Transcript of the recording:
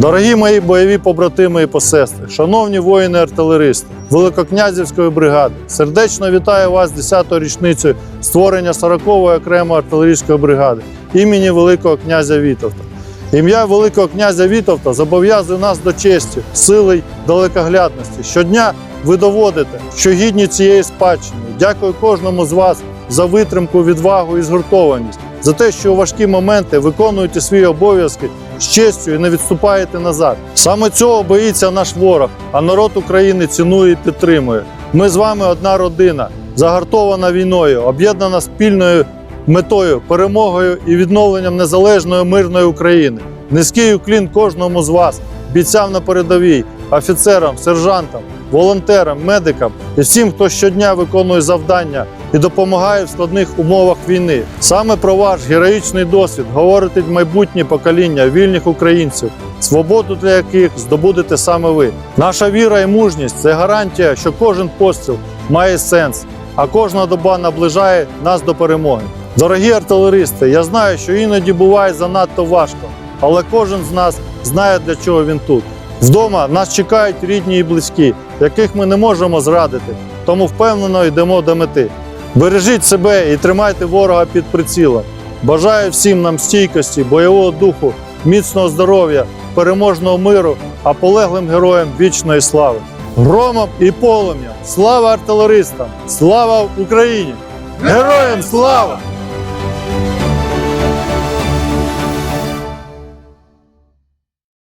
Дорогі мої бойові побратими і посестри, шановні воїни-артилеристи Великокнязівської бригади, сердечно вітаю вас з 10-ю річницею створення 40-ї окремої артилерійської бригади імені Великого князя Вітовта. Ім'я Великого князя Вітовта зобов'язує нас до честі, сили й далекоглядності. Щодня ви доводите, що гідні цієї спадщини. Дякую кожному з вас за витримку, відвагу і згуртованість, за те, що у важкі моменти виконуєте свої обов'язки з честю і не відступаєте назад. Саме цього боїться наш ворог, а народ України цінує і підтримує. Ми з вами одна родина, загартована війною, об'єднана спільною метою, перемогою і відновленням незалежної мирної України. Низький уклін кожному з вас, бійцям на передовій, офіцерам, сержантам, волонтерам, медикам і всім, хто щодня виконує завдання і допомагає в складних умовах війни. Саме про ваш героїчний досвід говорить майбутнє покоління вільних українців, свободу для яких здобудете саме ви. Наша віра і мужність це гарантія, що кожен постріл має сенс, а кожна доба наближає нас до перемоги. Дорогі артилеристи, я знаю, що іноді буває занадто важко, але кожен з нас знає, для чого він тут. Вдома нас чекають рідні і близькі, яких ми не можемо зрадити, тому впевнено йдемо до мети. Бережіть себе і тримайте ворога під прицілом. Бажаю всім нам стійкості, бойового духу, міцного здоров'я, переможного миру, а полеглим героям вічної слави. Громом і полум'ям! Слава артилеристам! Слава Україні! Героям слава!